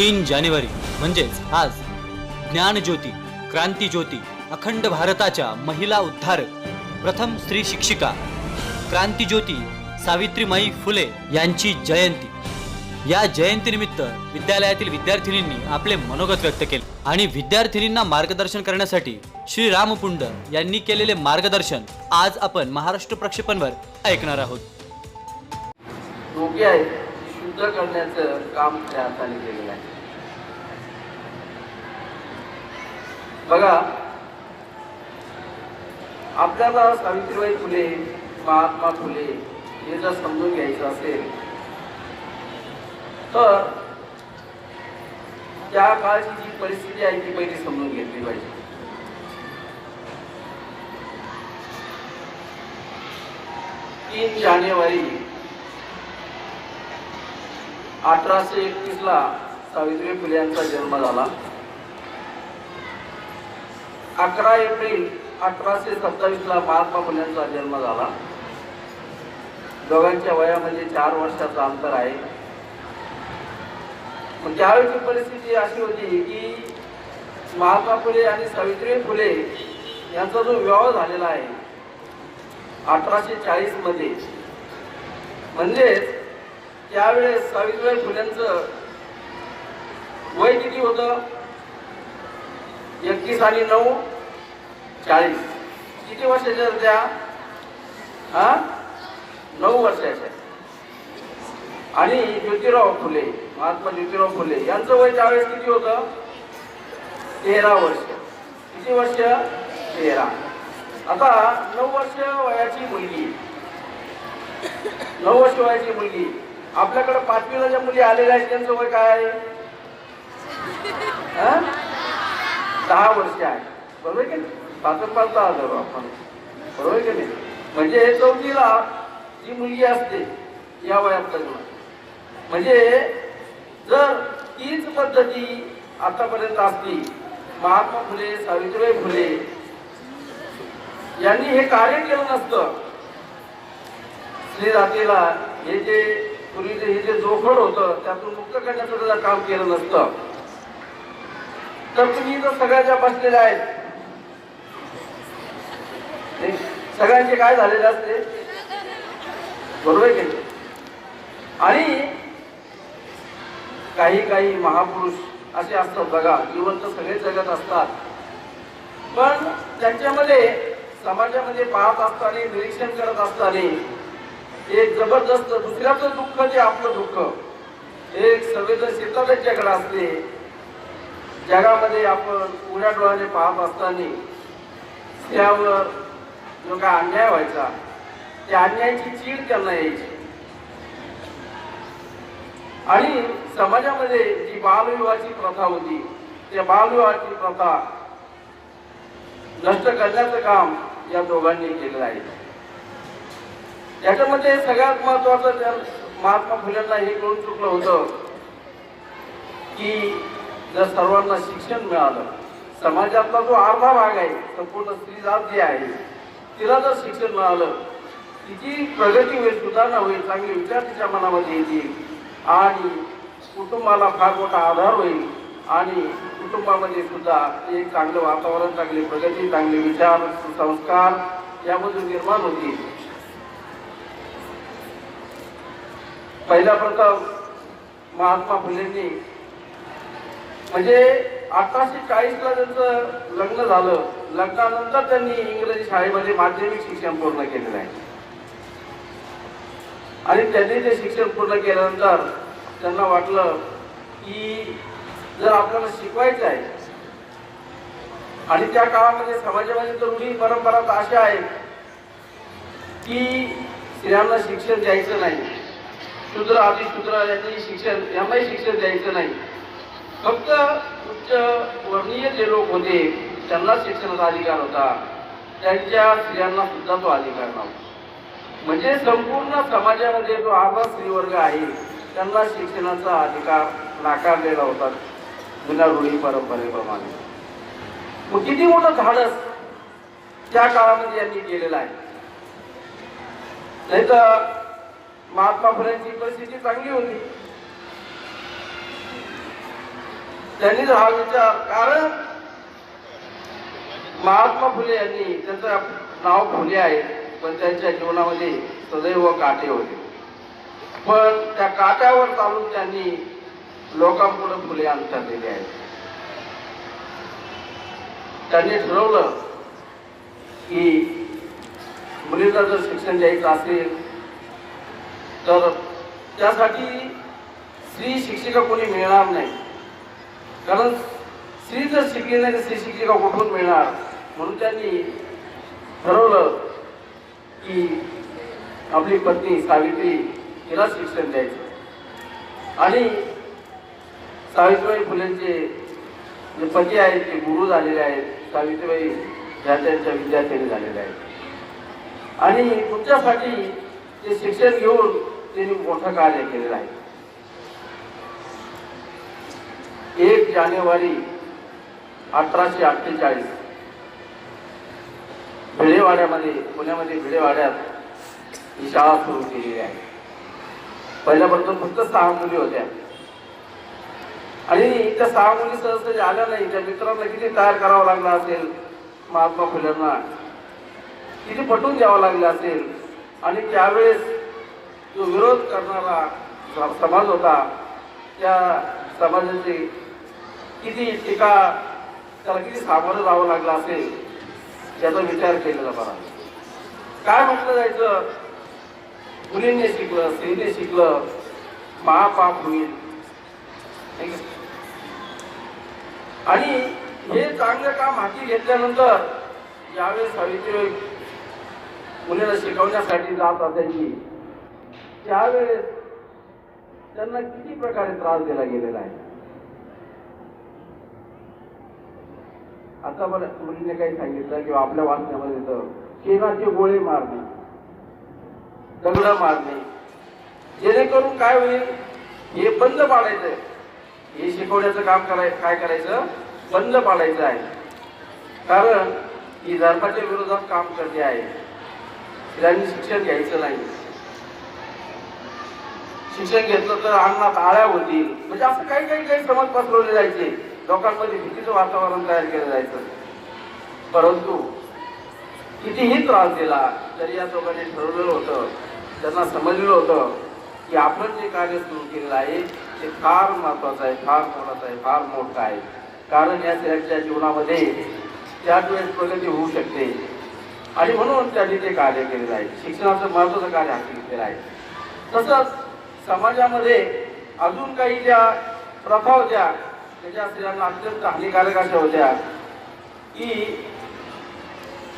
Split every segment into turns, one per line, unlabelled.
तीन जानेवारी म्हणजेच आज ज्ञानज्योती क्रांतीज्योती अखंड भारताच्या महिला उद्धारक प्रथम स्त्री शिक्षिका क्रांतीज्योती सावित्रीमाई फुले यांची जयंती. या जयंतीनिमित्त विद्यालयातील विद्यार्थिनींनी आपले मनोगत व्यक्त केले आणि विद्यार्थिनींना मार्गदर्शन करण्यासाठी श्री रामपुंड यांनी केलेले मार्गदर्शन आज आपण महाराष्ट्र प्रक्षेपणवर ऐकणार आहोत.
शुद्ध करण्याचं काम त्या हाताने केलेलं आहे. बघा आपल्याला सावित्रीबाई फुले महात्मा फुले हे जर समजून घ्यायचं असेल तर त्या काळची जी परिस्थिती आहे ती पहिली समजून घेतली पाहिजे. तीन जानेवारी अठराशे एकतीसला सावित्री फुले यांचा जन्म झाला. अकरा एप्रिल अठराशे सत्तावीसला महात्मा फुले यांचा जन्म झाला. दोघांच्या वयामध्ये चार वर्षाचं अंतर आहे. पण त्यावेळची परिस्थिती अशी होती की महात्मा फुले आणि सावित्री फुले यांचा जो विवाह झालेला आहे अठराशे चाळीसमध्ये. म्हणजेच त्यावेळेस सावित्रीबाई फुल्यांचं वय किती होतं? एकतीस आणि नऊ चाळीस. किती वर्षाच्या होत्या? हा? नऊ वर्षाच्या आणि ज्योतिराव फुले महात्मा ज्योतिराव फुले यांचं वय त्यावेळेस किती होतं? तेरा वर्ष. किती वर्ष? तेरा. आता नऊ वर्ष वयाची मुलगी. नऊ वर्ष वयाची मुलगी. आपल्याकडे पाचवीला ज्या मुली आलेल्या आहेत त्यांचं वय काय आहे? दहा वर्ष आहे बरोबर की नाही? पाच पाच दहा आपण. बरोबर की नाही? म्हणजे चौथीला जी मुलगी असते या वयात लग्न. म्हणजे जर तीच पद्धती आतापर्यंत असली महात्मा फुले सावित्रीबाई फुले यांनी हे कार्य केलं नसतं. स्त्री जातीला हे जे पूर्वीचे हे जे जोखड होतं त्यातून मुक्त करण्याचं काम केलं नसतं. तर तुम्ही इथं सगळ्या ज्या बसलेल्या आहेत सगळ्यांचे काय झालेले असते? बरोबर आहे आणि काही काही महापुरुष असे असतात बघा जिवंत सगळे जगत असतात. पण त्यांच्यामध्ये समाजामध्ये पाहत असताना निरीक्षण करत असताना एक जबरदस्त दुसऱ्याचं दुःख जे आपलं दुःख एक संवेदनशीलता त्यांच्याकडे असते. जगामध्ये आपण उघड्या डोळ्याने पाहत असताना त्यावर जो काय अन्याय व्हायचा त्या अन्यायाची चीड त्यांना यायची. आणि समाजामध्ये जी बालविवाहाची प्रथा होती त्या बालविवाहाची प्रथा नष्ट करण्याचं काम या दोघांनी केलेलं आहे. याच्यामध्ये सगळ्यात महत्वाचं त्या महात्मा फुल्यांना हे कळून चुकलं होतं की जर सर्वांना शिक्षण मिळालं समाजातला जो अर्धा भाग आहे संपूर्ण स्त्री जात जी आहे तिला जर शिक्षण मिळालं तिची प्रगती होईल सुधारणा होईल चांगले विचार तिच्या मनामध्ये येतील आणि कुटुंबाला फार मोठा आधार होईल आणि कुटुंबामध्ये सुद्धा एक चांगलं वातावरण चांगली प्रगती चांगले विचार संस्कार यामधून निर्माण होतील. पहिला प्रथम महात्मा फुलेंनी म्हणजे अठराशे चाळीसला त्यांचं लग्न झालं. लग्नानंतर त्यांनी इंग्रजी शाळेमध्ये माध्यमिक शिक्षण पूर्ण केलेलं आहे. आणि त्यांनी ते शिक्षण पूर्ण केल्यानंतर त्यांना वाटलं की जर आपल्याला शिकवायचं आहे आणि त्या काळामध्ये समाजामध्ये तर रूढी परंपरा तर अशा आहेत की स्त्रियांना शिक्षण द्यायचं नाही. शूद्र आधी शूद्र यांनी शिक्षण यांनाही शिक्षण द्यायचं नाही. फक्त उच्च वर्णीय जे लोक होते त्यांना शिक्षणाचा अधिकार होता. त्यांच्या स्त्रियांना सुद्धा तो अधिकार नव्हता. म्हणजे संपूर्ण समाजामध्ये जो आर्धा स्त्रीवर्ग आहे त्यांना शिक्षणाचा अधिकार नाकारलेला होता जुन्या रूढी परंपरेप्रमाणे. मग किती मोठं धाडस त्या काळामध्ये यांनी केलेलं आहे. नाही तर महात्मा फुलेंची परिस्थिती चांगली होती. त्यांनी हा विचार कारण महात्मा फुले यांनी त्यांचं नाव फुले आहे पण त्यांच्या जीवनामध्ये सदैव काटे होते. पण त्या काट्यावर चालून त्यांनी लोकांपुढे फुले अंतरलेले आहेत. त्यांनी ठरवलं की मुलीला जर शिक्षण द्यायचं असेल तर त्यासाठी स्त्री शिक्षिका कोणी मिळणार नाही. कारण स्त्री जर शिकली नाही तर स्त्री शिक्षिका कुठून मिळणार? म्हणून त्यांनी ठरवलं की आपली पत्नी सावित्री हिला शिक्षण द्यायचं. आणि सावित्रीबाई फुलेंचे जे पती आहेत ते गुरु झालेले आहेत. सावित्रीबाई ह्या त्यांच्या विद्यार्थ्यांनी झालेल्या आहेत. आणि तुमच्यासाठी ते शिक्षण घेऊन त्यांनी मोठं कार्य केलेलं आहे. एक जानेवारी अठराशे अठ्ठेचाळीस. भिडेवाड्यामध्ये पुण्यामध्ये भिडेवाड्यात ही शाळा सुरू केलेली आहे. पहिल्यापासून फक्त सहा मुली होत्या. आणि त्या सहा मुली सहज आल्या नाही. त्या मित्रांना किती तयार करावं लागला असेल? महात्मा फुल्यांना. किती पटवून द्यावं लागलं असेल? आणि त्यावेळेस जो विरोध करणारा समाज होता त्या समाजाची किती टीका त्याला किती सामोरं जावं लागलं असेल याचा विचार केलेला बरा काय म्हटलं जायचं? मुलींनी शिकलं स्त्रीने शिकलं महापाप होईल. आणि हे चांगलं काम हाती घेतल्यानंतर यावेळेस सावित्रीबाई मुलीला शिकवण्यासाठी जात असायची. त्यावेळेस त्यांना किती प्रकारे त्रास दिला गेलेला आहे? आता पण मुलीने काही सांगितलं किंवा आपल्या वाचण्यामध्ये येतं शेणाचे गोळे मारणे दगड मारणे. जेणेकरून काय होईल? हे बंद पाडायचंय. हे शिकवण्याचं काम कराय काय करायचं? बंद पाडायचं आहे. कारण ही धर्माच्या विरोधात काम करते आहे. स्त्रियांनी शिक्षण घ्यायचं नाही. शिक्षण घेतलं तर अन्नात आळ्या होतील. म्हणजे असं काही काही काही समज पसरवले जायचे. लोकांमध्ये भीतीचं वातावरण तयार केलं जायचं. परंतु कितीही त्रास दिला तरी या लोकांनी ठरवलेलं होतं त्यांना समजलेलं होतं की आपण जे कार्य सुरू केलेलं आहे ते फार महत्वाचं आहे फार मोलाचं आहे फार मोठं आहे. कारण या स्त्रियांच्या जीवनामध्ये त्याच वेळेस प्रगती होऊ शकते. आणि म्हणून त्यांनी ते कार्य केलेलं आहे. शिक्षणाचं महत्वाचं कार्य हाती घेतलेलं आहे. तसंच समाजामध्ये अजून काही ज्या प्रथा होत्या त्याच्या स्त्रियांना अत्यंत हानिकारक अशा होत्या. की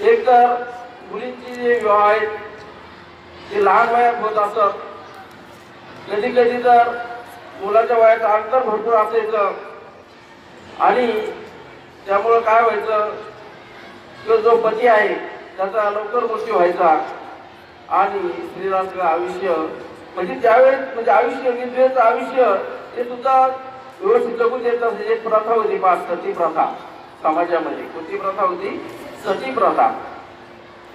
एक तर मुलींचे जे विवाह आहेत ते लहान वयात होत असत. कधी कधी तर मुलाच्या वयाचं अंतर भरपूर असायचं आणि त्यामुळं काय व्हायचं तो जो पती आहे त्याचा लवकर मृत्यू व्हायचा. आणि स्त्रीराचं आयुष्य म्हणजे त्यावेळेस म्हणजे आयुष्य विधवेचं आयुष्य हे सुद्धा व्यवस्थित जगून देत असे एक प्रथा होती पा सती प्रथा समाजामध्ये. कोणती प्रथा होती? सती प्रथा.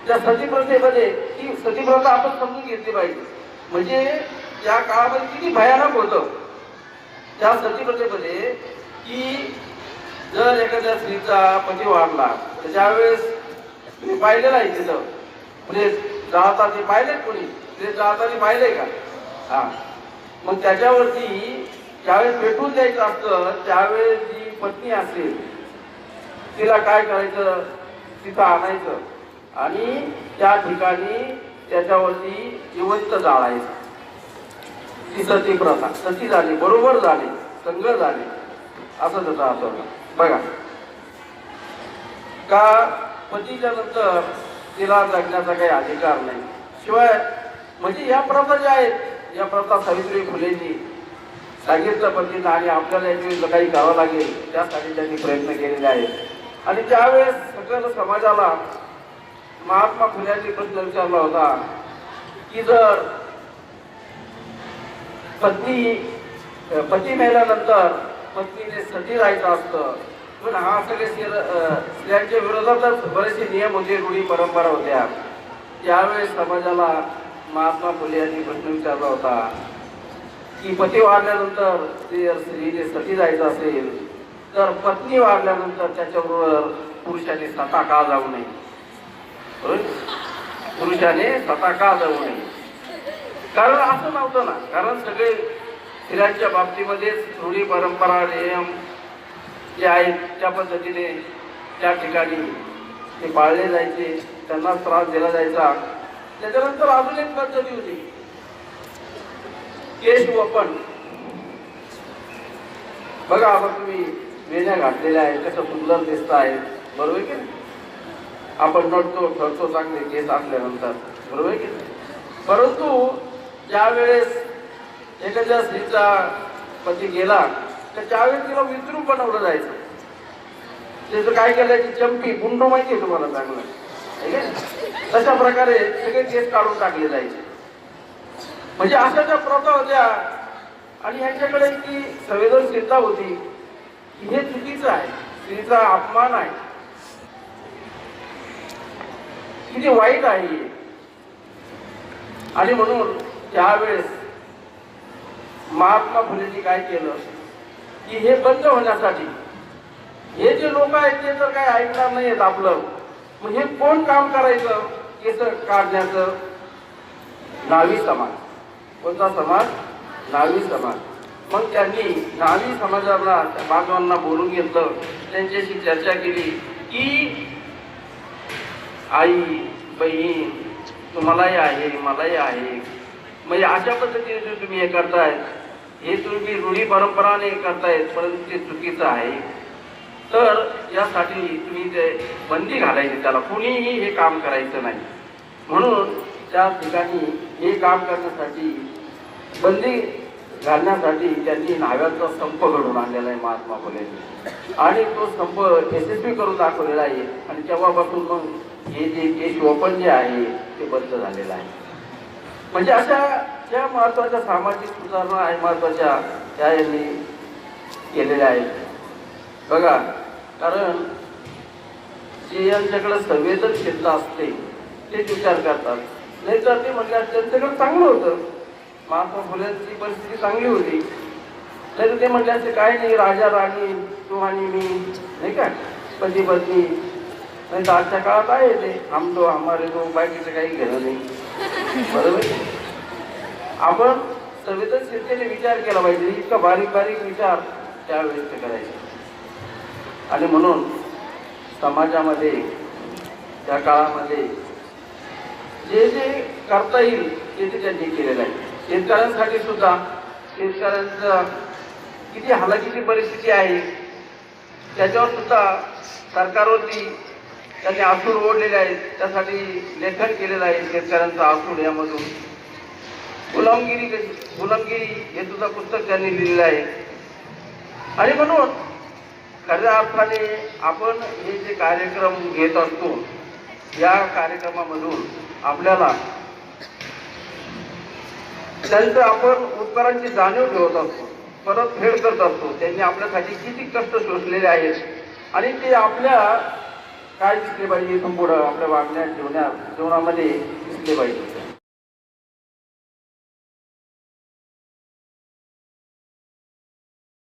त्या सती प्रथेमध्ये ती सती प्रथा आपण समजून घेतली पाहिजे. म्हणजे या काळामध्ये किती भयानक होतं. त्या सती प्रथेमध्ये की जर एखाद्या स्त्रीचा पती वाढला तर त्यावेळेस तुम्ही पाहिलेला आहे तिथं म्हणजे जाता ते पाहिलेत कोणी? ते जाताना पाहिलंय का? हा. मग त्याच्यावरती ज्यावेळेस पेटून द्यायचं असतं त्यावेळेस जी पत्नी असेल तिला काय करायचं? तिथं आणायचं आणि त्या ठिकाणी त्याच्यावरती जिवंत जाळायचं. ती प्रथा तशी झाली बरोबर झाली संघ झाली. असं त्याचा अर्थ होता बघा. का पतीच्या नंतर तिला जगण्याचा काही अधिकार नाही. शिवाय म्हणजे या प्रथा ज्या आहेत या प्रथा सावित्री फुलेंनी सांगितलं पतींना आणि आपल्याला याची काही करावं लागेल त्यासाठी त्यांनी प्रयत्न केलेले आहेत. आणि त्यावेळेस सगळ्या समाजाला महात्मा फुल्यांनी प्रश्न विचारला होता की जर पत्नी पती मेल्यानंतर पत्नीने सती राहायचं असतं पण हा सगळे स्त्रियांच्या विरोधातच बरेचसे नियम होते रूढी परंपरा होत्या. त्यावेळेस समाजाला महात्मा फुले यांनी प्रश्न विचारला होता की पती वाढल्यानंतर ते स्त्रीने सती जायचं असेल तर पत्नी वाढल्यानंतर त्याच्याबरोबर पुरुषाने स्वतः का जाऊ नये? पुरुषाने स्वतः का जाऊ नये? कारण असं नव्हतं ना. कारण सगळे स्त्रियांच्या बाबतीमध्येच रूढी परंपरा नियम जे आहेत त्या पद्धतीने त्या ठिकाणी ते पाळले जायचे त्यांना त्रास दिला जायचा. त्याच्यानंतर अजून एक पद्धती होती. केश वपन बघा आपण तुम्ही वेण्या घातलेल्या आहेत कसं सुंदर दिसत आहे. बरोबर आहे की आपण नटतो ठरतो चांगले केस असल्यानंतर. बरोबर आहे की परंतु ज्यावेळेस एखाद्या स्त्रीचा पती गेला तर त्यावेळेस तिला विद्रूप बनवलं जायचं. त्याचं काय केलं की चंपी गुंडो माहिती आहे तुम्हाला चांगलं? ठीक आहे तशा प्रकारे सगळे केस काढून टाकले जायचे. म्हणजे अशा ज्या प्रथा होत्या आणि यांच्याकडे इतकी संवेदनशीलता होती की हे चुकीचं आहे स्त्रीचा अपमान आहे. किती वाईट आहे हे. आणि म्हणून त्यावेळेस महात्मा फुलेंनी काय केलं की हे बंद होण्यासाठी हे जे लोक आहेत ते तर काय ऐकणार नाहीयेत आपलं. मग हे कोण काम करायचं? केस काढण्याचं. नावी समाज. कोणता समाज? नावी समाज. मग त्यांनी नावी समाजाला त्या बांधवांना बोलून घेतलं. त्यांच्याशी चर्चा केली की आई बहीण तुम्हालाही आहे मलाही आहे. म्हणजे अशा पद्धतीने जे तुम्ही हे करताय हे तुम्ही रूढी परंपराने करतायत परंतु ते चुकीचं आहे. तर यासाठी तुम्ही ते बंदी घालायची त्याला कुणीही हे काम करायचं नाही. म्हणून त्या ठिकाणी हे काम करण्यासाठी बंदी घालण्यासाठी त्यांनी नाव्याचा संप घडून आणलेला आहे महात्मा फुलेंनी. आणि तो संप यशस्वी करून दाखवलेला आहे. आणि तेव्हापासून मग हे जे केश ओपन जे आहे ते बंद झालेलं आहे. म्हणजे अशा ज्या महत्त्वाच्या सामाजिक सुधारणा आहे महत्त्वाच्या त्या यांनी केलेल्या आहेत. बघा कारण जे यांच्याकडे संवेदनशीलता असते तेच विचार करतात. नाही तर ते म्हणजे त्यांच्याकडे चांगलं होतं. महात्मा फुलेंची परिस्थिती चांगली होती. नाही तर ते म्हणले असं काय नाही राजा राणी तू आणि मी नाही का? पती पत्नी. नाही तर आजच्या काळात आहे ते हम आम्हाला हमारे तो बाकीचं काही घेणं नाही. बरोबर आपण संवेदनशीलतेने विचार केला पाहिजे. इतका बारीक बारीक विचार त्यावेळेस करायचे. आणि म्हणून समाजामध्ये त्या काळामध्ये जे जे करता येईल ते ते त्यांनी केलेलं आहे. शेतकऱ्यांसाठी सुद्धा शेतकऱ्यांचा किती हालाकीची परिस्थिती आहे त्याच्यावर सुद्धा सरकारवरती त्यांनी आसूर ओढलेले आहेत त्यासाठी लेखन केलेलं आहे शेतकऱ्यांचा आसूर यामधून. गुलामगिरी गुलामगिरी हे सुद्धा पुस्तक त्यांनी लिहिलेलं आहे. आणि म्हणून खऱ्या अर्थाने आपण हे जे कार्यक्रम घेत असतो या कार्यक्रमामधून आपल्याला त्यांचं आपण उपकारांची जाणीव ठेवत असतो परत फेड करत असतो. त्यांनी आपल्यासाठी किती कष्ट सोसलेले आहेत आणि ते आपल्या काय दिसले पाहिजे संपूर्ण आपल्या वागण्यात जेवण्यात जेवणामध्ये दिसले पाहिजे.